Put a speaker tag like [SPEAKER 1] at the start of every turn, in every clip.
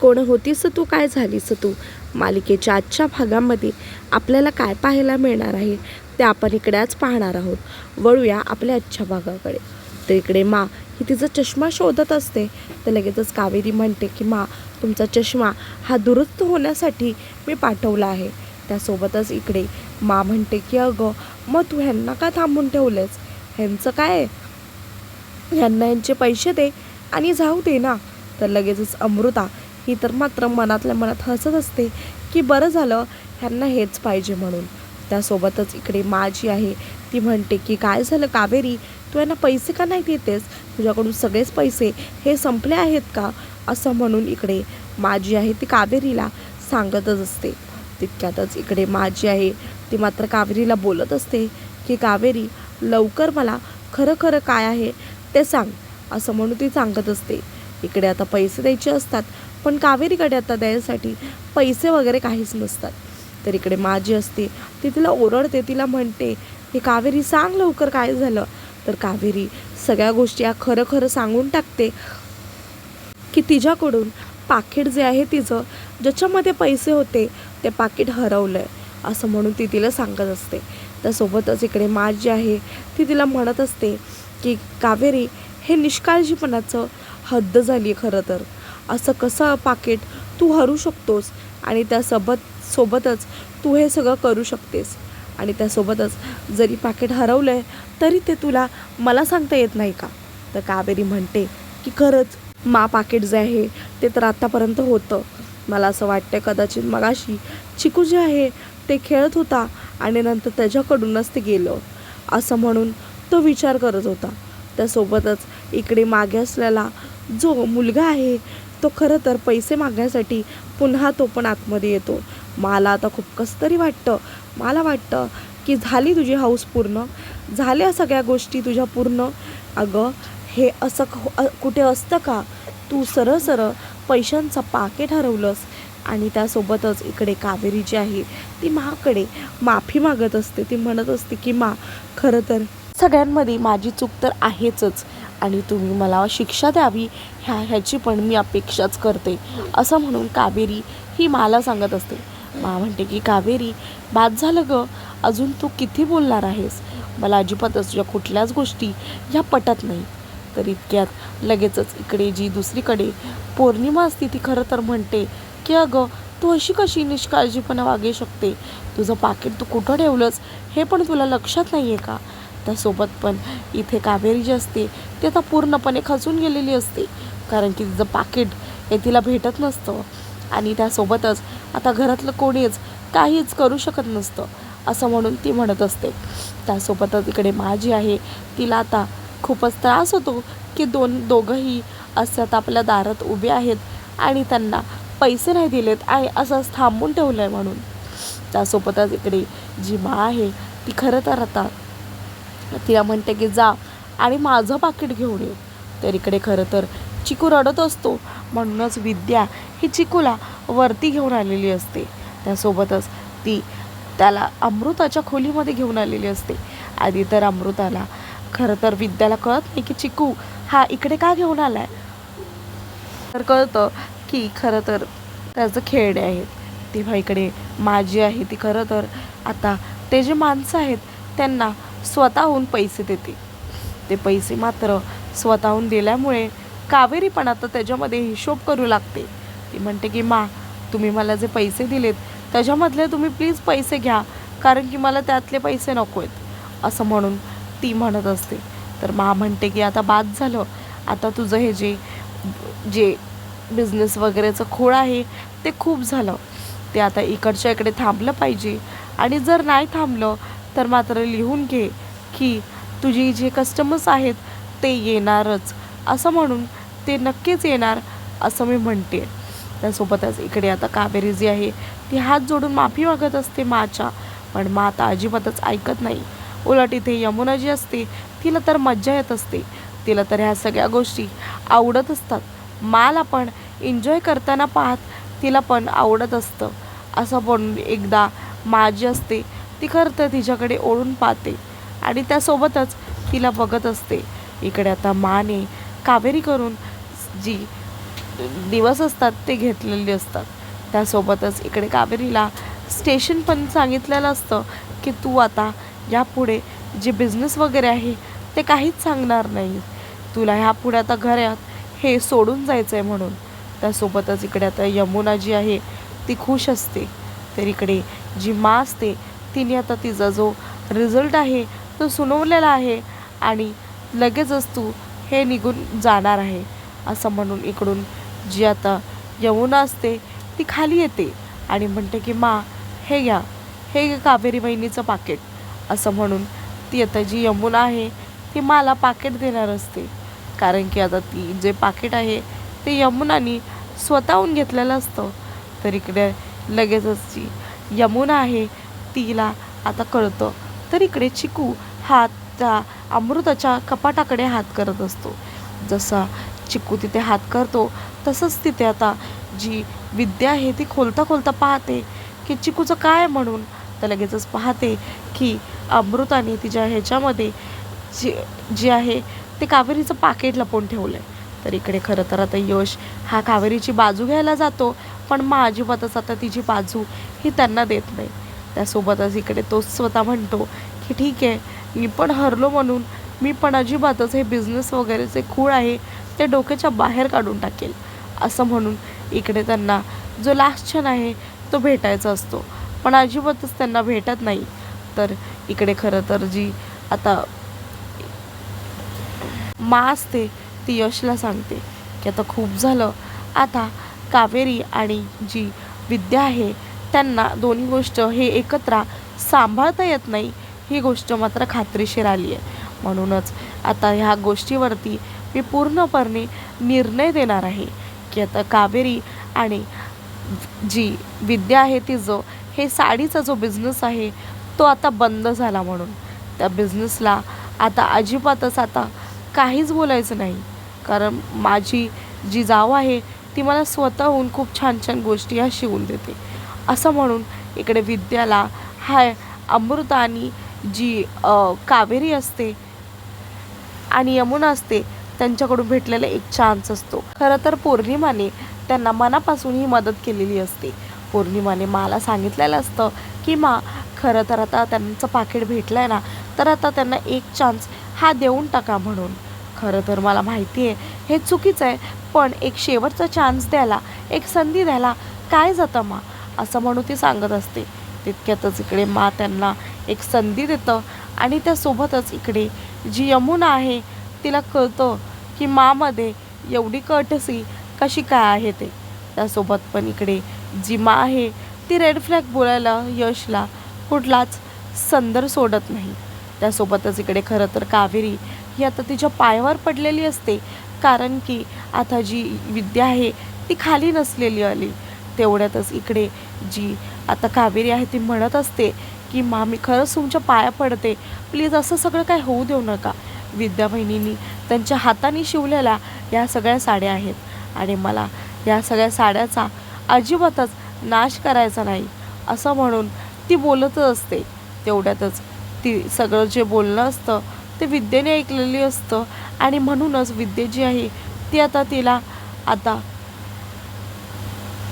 [SPEAKER 1] कोण होतीस तू? काय झालीस तू? मालिकेच्या आजच्या भागामध्ये आपल्याला काय पाहायला मिळणार आहे ते आपण इकडेच पाहणार आहोत. वळूया आपल्या आजच्या भागाकडे. तर इकडे मा ही तिचा चष्मा शोधत असते. तर लगेचच कावेरी म्हणते की मा तुमचा चष्मा हा दुरुस्त होण्यासाठी मी पाठवला आहे. त्यासोबतच इकडे मा म्हणते की अगं मग तू ह्यांना का थांबून ठेवलंस? ह्यांचं काय? ह्यांना यांचे पैसे दे आणि जाऊ दे ना. तर लगेचच अमृता ही तर मात्र मनातल्या मनात हसत असते की बरं झालं ह्यांना हेच पाहिजे म्हणून. त्यासोबतच इकडे माझी आहे. ती म्हणते की काय झालं कावेरी? तू यांना पैसे का नाही देतेस? तुझ्याकडून सगळेच पैसे हे संपले आहेत का? असं म्हणून इकडे माझी आहे ती कावेरीला सांगतच असते. तितक्यातच इकडे माझी आहे ती मात्र कावेरीला बोलत असते की कावेरी लवकर मला खरं खरं काय आहे ते सांग. असं म्हणून ती सांगत असते. इकडे आता पैसे द्यायचे असतात. पण कावेरीकडे आता द्यायसाठी पैसे वगैरे काहीच नसतात. तर इकडे माझी असते ती तिला ओरडते तिला म्हणते की कावेरी सांग लवकर काय झालं? तर कावेरी सगळ्या गोष्टी या खरं खरं सांगून टाकते की तिच्याकडून पाकिट जे आहे तिचं ज्याच्यामध्ये पैसे होते ते पाकिट हरवलं आहे असं म्हणून ती तिला सांगत असते. त्यासोबतच इकडे मा जी आहे ती तिला म्हणत असते की कावेरी हे निष्काळजीपणाचं हद्द झाली आहे खरं तर. असं कसं पाकिट तू हरू शकतोस? आणि त्यासोबत सोबतच तू हे सगळं करू शकतेस. आणि त्यासोबतच जरी पाकिट हरवलं आहे तरी ते तुला मला सांगता येत नाही का? तर कावेरी म्हणते की खरंच मा पाकिट जे आहे ते तर आत्तापर्यंत होतं. मला असं वाटतं कदाचित मगाशी चिकू जे आहे ते खेळत होता आणि नंतर त्याच्याकडूनच ते गेलं. असं म्हणून तो विचार करत होता. त्यासोबतच इकडे मागे असलेला जो मुलगा आहे तो खरं तर पैसे मागण्यासाठी पुन्हा तो पण आतमध्ये येतो. मला आता खूप कसं तरी वाटतं. मला वाटतं की झाली तुझी हाऊस पूर्ण? झाल्या सगळ्या गोष्टी तुझ्या पूर्ण? अगं हे असं कुठे असतं का? तू सरळ सरळ पैशांचा पाकिट हरवलंस आणि त्यासोबतच इकडे कावेरी जी आहे ती माकडे माफी मागत असते. ती म्हणत असते की मा खरं तर सगळ्यांमध्ये माझी चूक तर आहेचच. आणि तुम्ही मला शिक्षा द्यावी ह्या ह्याची पण मी अपेक्षाच करते. असं म्हणून कावेरी ही मला सांगत असते. मा म्हणते की कावेरी बाद झालं ग. अजून तू किती बोलणार आहेस? मला अजिबातच तुझ्या कुठल्याच गोष्टी ह्या पटत नाही. तर इतक्यात लगेचच इकडे जी दुसरीकडे पौर्णिमा असते ती खरं तर म्हणते की अगं तू अशी कशी निष्काळजीपणा वागू शकते? तुझं पाकिट तू कुठं ठेवलंस? हे पण तुला लक्षात नाही आहे का? त्यासोबत पण इथे कावेरी जी असते ती आता पूर्णपणे खचून गेलेली असते. कारण की तिचं पाकिट हे तिला भेटत नसतं. आणि त्यासोबतच आता घरातलं कोणीच काहीच करू शकत नसतं असं म्हणून ती म्हणत असते. त्यासोबतच इकडे माझी आहे तिला आता खूपच त्रास होतो की दोन दोघंही असतात आपल्या दारात उभे आहेत आणि त्यांना पैसे नाही दिलेत आणि असंच थांबून ठेवलं आहे म्हणून. त्यासोबतच इकडे जी मा आहे ती खरं तर आता तिला म्हणते की जा आणि माझं पाकिट घेऊन ये. तर इकडे खरं तर चिकू रडत असतो. म्हणूनच विद्या ही चिकूला वरती घेऊन आलेली असते. त्यासोबतच ती त्याला अमृताच्या खोलीमध्ये घेऊन आलेली असते. आधी तर अमृताला खरं तर विद्याला कळत नाही की चिकू हा इकडे का घेऊन आलाय? तर कळतं की खरं तर त्याचं खेळणे आहेत. तेव्हा इकडे माझी आहे ती खरं तर आता ते जे माणसं आहेत त्यांना स्वतःहून पैसे देते. ते पैसे मात्र स्वतःहून दिल्यामुळे कावेरी पण आता त्याच्यामध्ये हिशोब करू लागते. ती म्हणते की मा तुम्ही मला जे पैसे दिलेत त्याच्यामधले तुम्ही प्लीज पैसे घ्या कारण की मला त्यातले पैसे नको आहेत. असं म्हणून ती म्हणत असते. तर मा म्हणते की आता बाद झालं. आता तुझं हे जे जे बिझनेस वगैरेचं खोळ आहे ते खूप झालं. ते आता इकडच्या इकडे थांबलं पाहिजे. आणि जर नाही थांबलं तर मात्र लिहून घे की तुझी जे कस्टमर्स आहेत ते येणारच. असं म्हणून ते नक्कीच येणार असं मी म्हणते. त्यासोबतच इकडे आता कावेरी जी आहे ती हात जोडून माफी मागत असते माच्या पण मा आता अजिबातच ऐकत नाही. उलट इथे यमुना जी असते तिला तर मज्जा येत असते. तिला तर ह्या सगळ्या गोष्टी आवडत असतात. माला पण एन्जॉय करताना पाहत तिला पण आवडत असतं. असं पण एकदा मा जी असते ती खरं तर तिच्याकडे ओढून पाहते आणि त्यासोबतच तिला बघत असते. इकडे आता माने कावेरी करून जी दिवस असतात ते घेतलेले असतात. त्यासोबतच इकडे कावेरीला स्टेशन पण सांगितलेलं असतं की तू आता यापुढे जे बिझनेस वगैरे आहे ते काहीच सांगणार नाही. तुला ह्यापुढे आता घरात हे सोडून जायचं आहे म्हणून. त्यासोबतच इकडे आता यमुना जी आहे ती खुश असते. तर इकडे जी मा असते तिने आता तिचा जो रिझल्ट आहे तो सुनावलेला आहे आणि लगेचच तू हे निघून जाणार आहे असं म्हणून इकडून जी आता यमुना असते ती खाली येते आणि म्हणते की मा हे घ्या हे घ्या कावेरी बहिणीचं पाकिट. असं म्हणून ती आता जी यमुना आहे ती मला पाकिट देणार असते. कारण की आता ती जे पाकिट आहे ते यमुनानी स्वतःहून घेतलेलं असतं. तर इकडे लगेचच जी यमुना आहे तिला आता कळतं. तर इकडे चिकू हा त्या अमृताच्या कपाटाकडे हात करत असतो. जसा चिकू तिथे हात करतो तसंच तिथे आता जी विद्या आहे ती खोलता खोलता पाहते की चिकूचं काय म्हणून. तर लगेचच पाहते की अमृताने तिच्या ह्याच्यामध्ये जे जे आहे ते कावेरीचं पाकिट लपवून ठेवलं आहे तर इकडे खरं तर आता यश हा कावेरीची बाजू घ्यायला जातो पण मग अजिबातच आता तिची बाजू ही त्यांना देत नाही. त्यासोबतच इकडे तो स्वतः म्हणतो की ठीक आहे मी पण हरलो म्हणून मी पण अजिबातच हे बिझनेस वगैरेचे खूळ आहे ते डोक्याच्या बाहेर काढून टाकेल. असं म्हणून इकडे त्यांना जो लास्ट क्षण आहे तो भेटायचा असतो. पण अजिबातच त्यांना भेटत नाही. तर इकडे खरं तर जी आता मा असते ती यशला सांगते की आता खूप झालं. आता कावेरी आणि जी विद्या आहे त्यांना दोन्ही गोष्ट हे एकत्र सांभाळता येत नाही ही गोष्ट मात्र खात्रीशीर आली आहे. म्हणूनच आता ह्या गोष्टीवरती मी पूर्णपणे निर्णय देणार आहे की आता कावेरी आणि जी विद्या आहे तिचं हे साडीचा जो बिझनेस आहे तो आता बंद झाला म्हणून. त्या बिझनेसला आता अजिबातच आता काहीच बोलायचं नाही. कारण माझी जी जाव आहे ती मला स्वतःहून खूप छान छान गोष्टी ह्या शिवून देते. असं म्हणून इकडे विद्याला हाय अमृता आणि जी कावेरी असते आणि यमुना असते त्यांच्याकडून भेटलेला एक चान्स असतो. खरं तर पौर्णिमाने त्यांना मनापासून ही मदत केलेली असते. पौर्णिमाने मला सांगितलेलं असतं की मा खरं तर आता त्यांचं पाकिट भेटलं आहे ना तर आता त्यांना एक चान्स हा देऊन टाका म्हणून. खरं तर मला माहिती आहे हे चुकीचं आहे पण एक शेवटचा चान्स द्यायला एक संधी द्यायला काय जातं मा? असं म्हणून ती सांगत असते. तितक्यातच इकडे मा त्यांना एक संधी देतं आणि त्यासोबतच इकडे जी यमुना आहे तिला कळतं की मामध्ये एवढी कटसी कशी काय आहे ते. त्यासोबत पण इकडे जी मा आहे ती रेड फ्लॅग बोलायला यशला कुठलाच संदर सोडत नाही. त्यासोबतच इकडे खरं तर कावेरी ही आता तिच्या पायावर पडलेली असते कारण की आता जी विद्या आहे ती खाली नसलेली आली. तेवढ्यातच इकडे जी आता कावेरी आहे ती म्हणत असते की मा मी खरंच तुमच्या पाया पडते. प्लीज असं सगळं काय होऊ देऊ नका. विद्या बहिणींनी त्यांच्या हाताने शिवलेल्या या सगळ्या साड्या आहेत. आणि मला या सगळ्या साड्याचा अजिबातच नाश करायचा नाही असं म्हणून ती बोलतच असते. तेवढ्यातच ती सगळं जे बोलणं असतं ते विद्येने ऐकलेली असतं. आणि म्हणूनच विद्या जी आहे ती आता तिला आता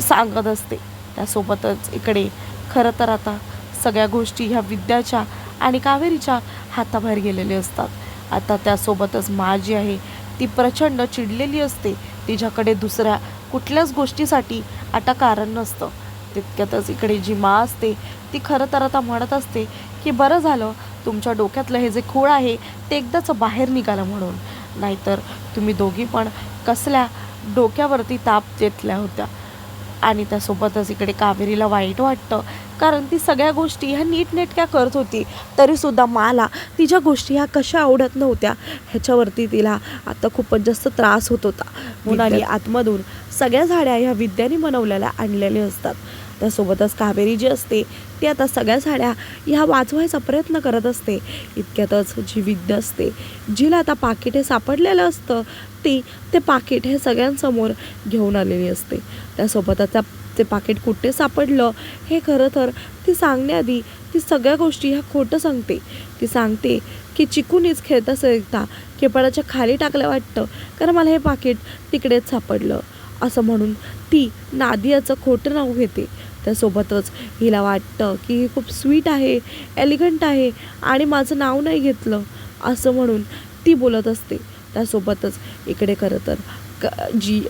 [SPEAKER 1] सांगत असते. त्यासोबतच इकडे खरं तर आता सगळ्या गोष्टी ह्या विद्याच्या आणि कावेरीच्या हाताबाहेर गेलेले असतात. आता त्यासोबतच मा जी आहे ती प्रचंड चिडलेली असते. तिच्याकडे दुसऱ्या कुठल्याच गोष्टीसाठी आता कारण नसतं. तितक्यातच इकडे जी मा असते ती खरं तर आता म्हणत असते की बरं झालं तुमच्या डोक्यातलं हे जे खूळ आहे ते एकदाच बाहेर निघालं म्हणून. नाहीतर तुम्ही दोघी पण कसल्या डोक्यावरती ताप देतल्या होत्या. आणि त्यासोबतच इकडे कावेरीला वाईट वाटतं. कारण ती सगळ्या गोष्टी ह्या नीटनेटक्या करत होती. तरीसुद्धा मला तिच्या गोष्टी ह्या कशा आवडत नव्हत्या ह्याच्यावरती तिला आता खूपच जास्त त्रास होत होता. मुलांनी आतमधून सगळ्या झाड्या ह्या विद्याने बनवलेल्या आणलेल्या असतात. त्यासोबतच कावेरी जी असते ती आता सगळ्या साड्या ह्या वाचवायचा प्रयत्न करत असते. इतक्यातच जी विद्या असते जिला आता पाकिट सापडलेलं असतं ती ते पाकिट हे सगळ्यांसमोर घेऊन आलेली असते. त्यासोबतच ते पाकिट कुठे सापडलं हे खरं तर ती सांगण्याआधी ती सगळ्या गोष्टी ह्या खोटं सांगते. ती सांगते की चिकूनीच खेळता खेळता केपळाच्या खाली टाकलं वाटतं कारण मला हे पाकिट तिकडेच सापडलं. असं म्हणून ती नादियाचं खोटं नाव घेते. त्यासोबतच हिला वाटतं की ही खूप स्वीट आहे एलिगंट आहे आणि माझं नाव नाही घेतलं असं म्हणून ती बोलत असते. त्यासोबतच इकडे खरं तर क जी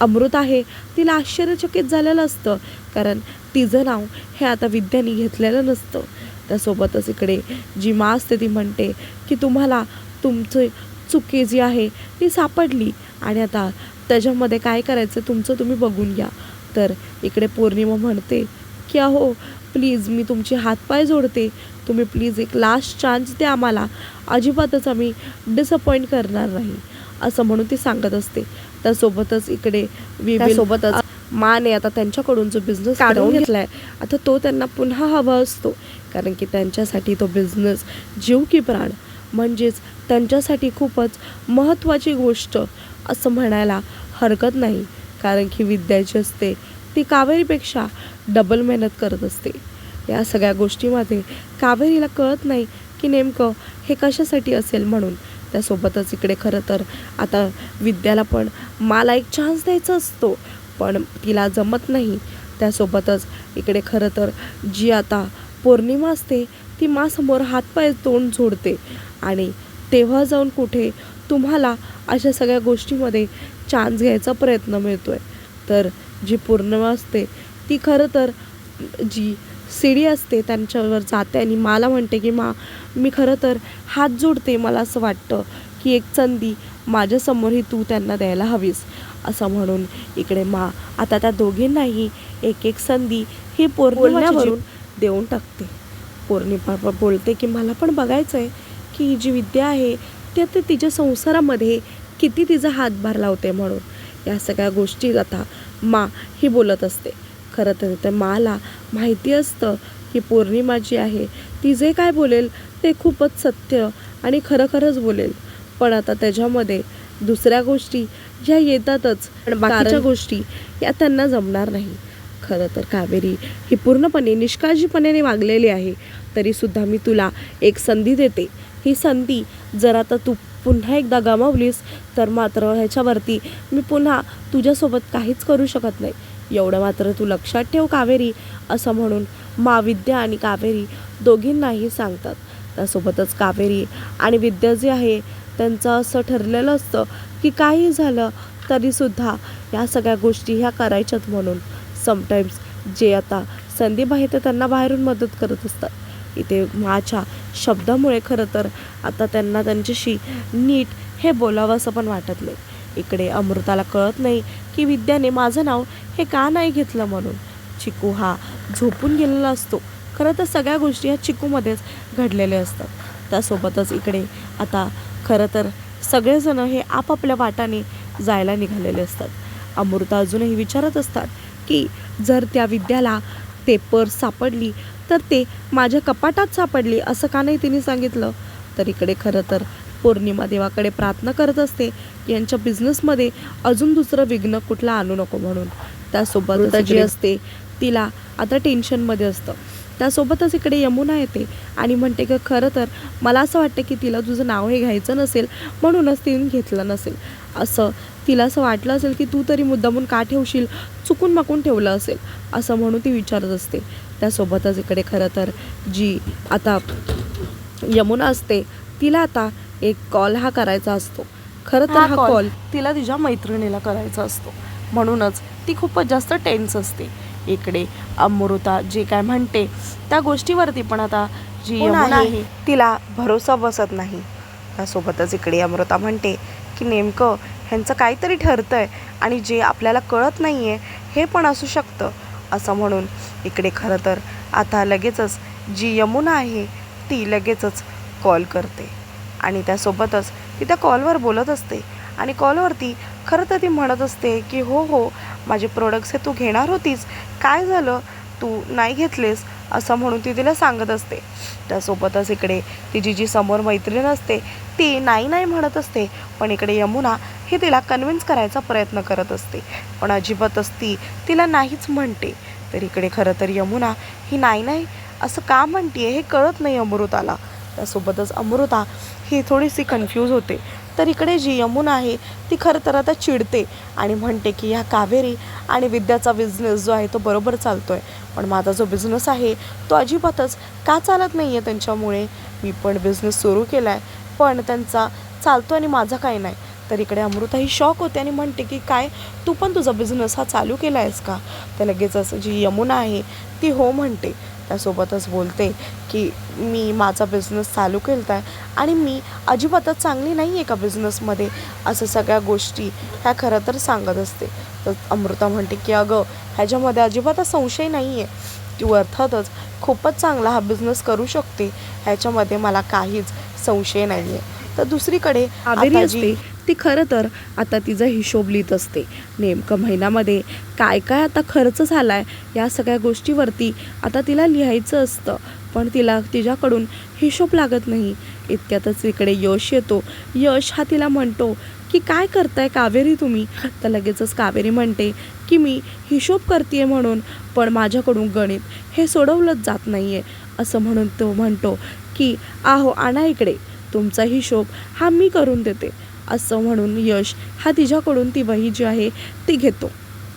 [SPEAKER 1] अमृत आहे तिला आश्चर्यचकित झालेलं असतं. कारण तिचं नाव हे आता विद्याने घेतलेलं नसतं. त्यासोबतच इकडे जी मा असते ती म्हणते की तुम्हाला तुमचे चुकी जी आहे ती सापडली. आणि आता त्याच्यामध्ये काय करायचं तुमचं तुम्ही बघून घ्या. तर इकडे पौर्णिमा म्हणते की अहो प्लीज मी तुमचे हातपाय जोडते. तुम्ही प्लीज एक लास्ट चान्स द्या आम्हाला. अजिबातच आम्ही डिसअपॉइंट करणार नाही. असं म्हणून ती सांगत असते. त्यासोबतच इकडे त्यासोबतच. माने आता त्यांच्याकडून जो बिझनेस काढून घेतलाय आता तो त्यांना पुन्हा हवा असतो. कारण की त्यांच्यासाठी तो बिझनेस जीव की प्राण. म्हणजेच त्यांच्यासाठी खूपच महत्त्वाची गोष्ट असं म्हणायला हरकत नाही. कारण की विद्या जी असते ती कावेरीपेक्षा डबल मेहनत करत असते. या सगळ्या गोष्टीमध्ये कावेरीला कळत नाही की नेमकं हे कशासाठी असेल म्हणून. त्यासोबतच इकडे खरं तर आता विद्याला पण मला एक चान्स द्यायचा असतो पण तिला जमत नाही. त्यासोबतच इकडे खरं तर जी आता पौर्णिमा असते ती मासमोर हातपाय तोंड जोडते आणि तेव्हा जाऊन कुठे तुम्हाला अशा सगळ्या गोष्टीमध्ये चान्स घ्यायचा प्रयत्न मिळतो आहे तर जी पौर्णिमा असते ती खरं तर जी सीडी असते त्यांच्यावर जाते आणि मला म्हणते की मा मी खरं तर हात जोडते मला असं वाटतं की एक संधी माझ्यासमोरही तू त्यांना द्यायला हवीस. असं म्हणून इकडे मा आता त्या दोघींनाही एक एक संधी ही पौर्णिमावरून देऊन टाकते. पौर्णिमा बोलते की मला पण बघायचं आहे की ही जी विद्या आहे ती आता तिच्या संसारामध्ये किती तिचा हातभार लावते म्हणून. या सगळ्या गोष्टी आता मा ही बोलत असते. खरं तर त्या माला माहिती असतं की पौर्णिमा जी आहे ती जे काय बोलेल ते खूपच सत्य आणि खरं खरंच बोलेल. पण आता त्याच्यामध्ये दुसऱ्या गोष्टी ज्या येतातच. पण बाकीच्या गोष्टी या त्यांना जमणार नाही. खरं तर कावेरी ही पूर्णपणे निष्काळजीपणाने वागलेली आहे. तरीसुद्धा मी तुला एक संधी देते. ही संधी जर आता तू पुन्हा एकदा गमावलीस तर मात्र ह्याच्यावरती मी पुन्हा तुझ्यासोबत काहीच करू शकत नाही. एवढं मात्र तू लक्षात ठेव कावेरी असं म्हणून महाविद्या आणि कावेरी दोघींनाही सांगतात. त्यासोबतच कावेरी आणि विद्या जे आहे त्यांचं असं ठरलेलं असतं की काही झालं तरीसुद्धा या सगळ्या गोष्टी ह्या करायच्यात म्हणून. समटाईम्स जे आता संदीप आहे ते त्यांना बाहेरून मदत करत असतात. इथे माझ्या शब्दामुळे खरं तर आता त्यांना त्यांच्याशी नीट हे बोलावं असं पण वाटत नाही. इकडे अमृताला कळत नाही की विद्याने माझं नाव हे का नाही घेतलं म्हणून. चिकू हा झोपून गेलेला असतो. खरं तर सगळ्या गोष्टी ह्या चिकूमध्येच घडलेल्या असतात. त्यासोबतच इकडे आता खरं तर सगळेजण हे आपापल्या वाटाने जायला निघालेले असतात. अमृता अजूनही विचारत असतात की जर त्या विद्याला ते पर्स सापडली तर ते माझ्या कपाटात सापडली असं का नाही तिने सांगितलं? तर इकडे खरं तर पौर्णिमा देवाकडे प्रार्थना करत असते. की यांच्या बिझनेसमध्ये अजून दुसरं विघ्न कुठला आणू नको म्हणून. त्यासोबत जी असते तिला आता टेन्शनमध्ये असतं. त्यासोबतच इकडे यमुना येते आणि म्हणते की खरं तर मला असं वाटतं की तिला तुझं नाव हे घ्यायचं नसेल म्हणूनच तिने घेतलं नसेल. असं तिला असं वाटलं असेल की तू तरी मुद्दामून का ठेवशील? चुकून माकून ठेवलं असेल. असं म्हणून ती विचारत असते. त्यासोबतच इकडे खरं तर जी आता यमुना असते तिला आता एक कॉल हा करायचा असतो. खरं तर हा कॉल तिला तिच्या मैत्रिणीला करायचा असतो. म्हणूनच ती खूपच जास्त टेन्स असते. इकडे अमृता जे काय म्हणते त्या गोष्टीवरती पण आता जी यमुना आहे तिला भरोसा बसत नाही. त्यासोबतच इकडे अमृता म्हणते की नेमकं ह्यांचं काहीतरी ठरतं आहे आणि जे आपल्याला कळत नाही आहे हे पण असू शकतं असं म्हणून. इकडे खरं तर आता लगेचच जी यमुना आहे ती लगेचच कॉल करते. आणि त्यासोबतच ती त्या कॉलवर बोलत असते. आणि कॉलवरती खरं तर ती म्हणत असते की हो हो माझे प्रोडक्ट्स हे तू घेणार होतीस. काय झालं? तू नाही घेतलेस असं म्हणून ती तिला सांगत असते. त्यासोबतच इकडे तिची जी समोर मैत्रीण असते ती नाही नाही म्हणत असते. पण इकडे यमुना हे तिला कन्व्हिन्स करायचा प्रयत्न करत असते. पण अजिबातच ती तिला नाहीच म्हणते. तर इकडे खरं तर यमुना ही नाही नाही असं का म्हणते हे कळत नाही अमृताला. त्यासोबतच अमृता ही थोडीशी कन्फ्यूज होते.
[SPEAKER 2] तर इकडे जी यमुना आहे ती खरं तर आता चिडते आणि म्हणते की ह्या कावेरी आणि विद्याचा बिझनेस जो आहे तो बरोबर चालतो आहे पण माझा जो बिझनेस आहे तो अजिबातच का चालत नाही आहे त्यांच्यामुळे? मी पण बिझनेस सुरू केला आहे पण त्यांचा चालतो आणि माझा काही नाही. तर इकडे अमृता ही शॉक होते आणि म्हणते की काय? तू पण तुझा बिझनेस हा चालू केला आहेस का? तर लगेचच जी यमुना आहे ती हो म्हणते. त्यासोबतच बोलते की मी माझा बिझनेस चालू केला आहे आणि मी अजिबातच चांगली नाही आहे का बिझनेसमध्ये असं सगळ्या गोष्टी ह्या खरं तर सांगत असते. तर अमृता म्हणते की अगं ह्याच्यामध्ये अजिबातच संशय नाही आहे. तू अर्थातच खूपच चांगला हा बिझनेस करू शकते. ह्याच्यामध्ये मला काहीच संशय नाही आहे. तर दुसरीकडे
[SPEAKER 1] ती खरं तर आता तिचा हिशोब लिहित असते. नेमकं महिन्यामध्ये काय काय आता खर्च झाला आहे या सगळ्या गोष्टीवरती आता तिला लिहायचं असतं. पण तिला तिच्याकडून हिशोब लागत नाही. इतक्यातच इकडे यश येतो. यश हा तिला म्हणतो की काय करताय कावेरी तुम्ही? तर लगेचच कावेरी म्हणते की मी हिशोब करते म्हणून पण माझ्याकडून गणित हे सोडवलंच जात नाही आहे असं म्हणून तो म्हणतो की आहो आणा इकडे. तुमचा हिशोब हा मी करून देते. असं म्हणून यश हा तिच्याकडून ती वही जी आहे ती घेतो.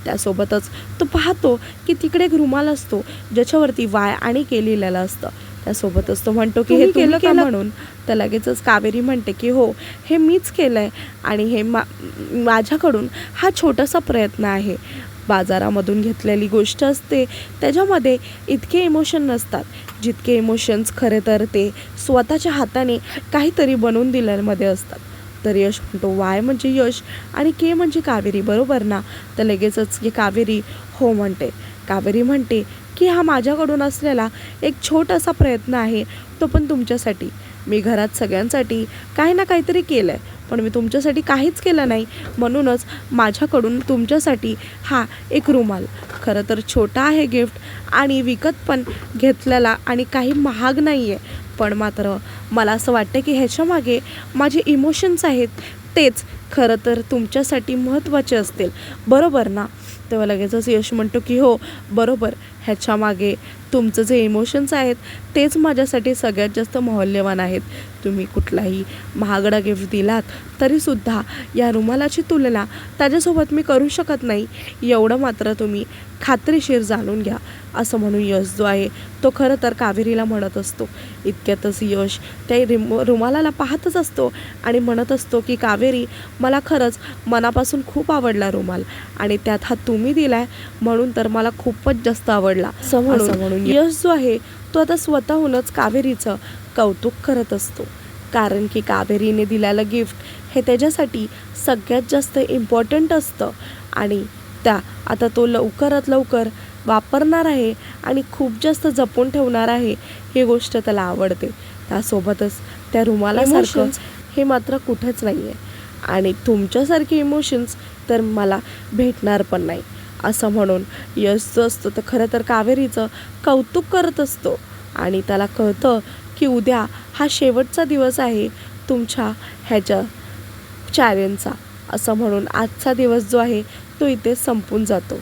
[SPEAKER 1] त्यासोबतच तो पाहतो की तिकडे एक रुमाल असतो ज्याच्यावरती वाय आणि के लिहिलेलं असतं. त्यासोबतच तो म्हणतो की हे केलं का? म्हणून. तर लगेचच कावेरी म्हणते की हो हे मीच केलं आहे आणि हे मा माझ्याकडून हा छोटासा प्रयत्न आहे. बाजारामधून घेतलेली गोष्ट असते त्याच्यामध्ये इतके इमोशन नसतात. जितके इमोशन्स खरे तर ते स्वतःच्या हाताने काहीतरी बनवून दिल्यामध्ये असतात. तर यश म्हणतो वाय म्हणजे यश आणि के म्हणजे कावेरी बरोबर ना? तर लगेचच की कावेरी हो म्हणते. कावेरी म्हणते की हा माझ्याकडून असलेला एक छोटासा प्रयत्न आहे तो पण तुमच्यासाठी. मी घरात सगळ्यांसाठी काही ना काहीतरी केलं आहे पण मी तुमच्यासाठी काहीच केलं नाही. म्हणूनच माझ्याकडून तुमच्यासाठी हा एक रुमाल. खरं तर छोटा आहे गिफ्ट आणि विकत पण घेतलेला आणि काही महाग नाही आहे पण मात्र मला असं वाटतं की ह्याच्यामागे माझे इमोशन्स आहेत तेच खरं तर तुमच्यासाठी महत्त्वाचे असतील. बरोबर ना? तेव्हा लगेचच यश म्हणतो की हो बरोबर. ह्याच्यामागे तुमचं जे इमोशन्स आहेत तेच माझ्यासाठी सगळ्यात जास्त मौल्यवान आहेत. तुम्ही कुठलाही महागडा गिफ्ट दिलात तरीसुद्धा या रुमालाची तुलना त्याच्यासोबत मी करू शकत नाही. एवढं मात्र तुम्ही खात्रीशीर जाणून घ्या. असं म्हणून यश जो आहे तो खरं तर कावेरीला म्हणत असतो. इतक्यातच यश त्या रिम रुमालाला पाहतच असतो आणि म्हणत असतो की कावेरी मला खरंच मनापासून खूप आवडला रुमाल आणि त्यात हा तुम्ही दिला आहे म्हणून तर मला खूपच जास्त आवड आवडला. म्हणून. यश जो आहे तो आता स्वतःहूनच कावेरीचं कौतुक करत असतो. कारण की कावेरीने दिलेलं गिफ्ट हे त्याच्यासाठी सगळ्यात जास्त इम्पॉर्टंट असतं. आणि त्या आता तो लवकरात लवकर वापरणार आहे आणि खूप जास्त जपून ठेवणार आहे ही गोष्ट त्याला आवडते. त्यासोबतच त्या रुमालासारखं
[SPEAKER 2] Emotions.
[SPEAKER 1] हे मात्र कुठेच नाही आहे आणि तुमच्यासारखे इमोशन्स तर मला भेटणार पण नाही. असं म्हणून. यश जो असतो तर खरं तर कावेरीचं कौतुक करत असतो. आणि त्याला कळतं की उद्या हा शेवटचा दिवस आहे तुमच्या ह्याच्या चार्यांचा असं म्हणून आजचा दिवस जो आहे तो इथे संपून जातो.